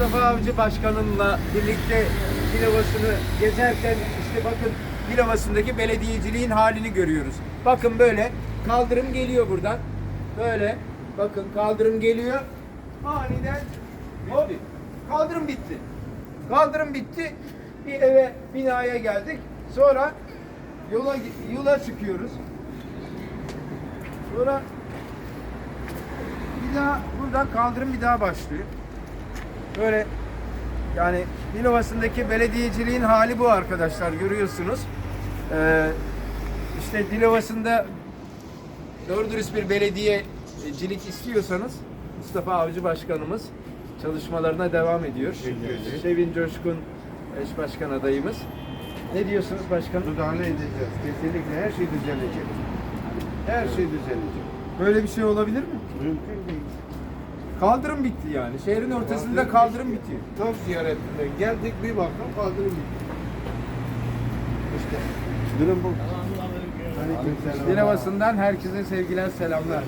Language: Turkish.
Mustafa Avcı Başkanımla birlikte Dilovası'nı gezerken işte bakın Dilovası'ndaki belediyeciliğin halini görüyoruz. Bakın böyle kaldırım geliyor buradan. Böyle bakın kaldırım geliyor. Aniden hop, kaldırım bitti. Kaldırım bitti. Bir eve binaya geldik. Sonra yola yola çıkıyoruz. Sonra bir daha buradan kaldırım bir daha başlıyor. Böyle yani Dilovası'ndaki belediyeciliğin hali bu arkadaşlar görüyorsunuz. Ee, işte Dilovası'nda doğru dürüst bir belediyecilik istiyorsanız Mustafa Avcı Başkanımız çalışmalarına devam ediyor. Şevin Coşkun eş başkan adayımız. Ne diyorsunuz başkanım? Müdahale edeceğiz. Kesinlikle her şey düzelecek. Her şey düzelecek. Böyle bir şey olabilir mi? Mümkün değil. Kaldırım bitti yani. Şehrin ortasında kaldırım bitiyor. Tam ziyaretinden geldik bir baktım kaldırım bitti. İşte durum bu. Dilovası'ndan herkese sevgiler, selamlar.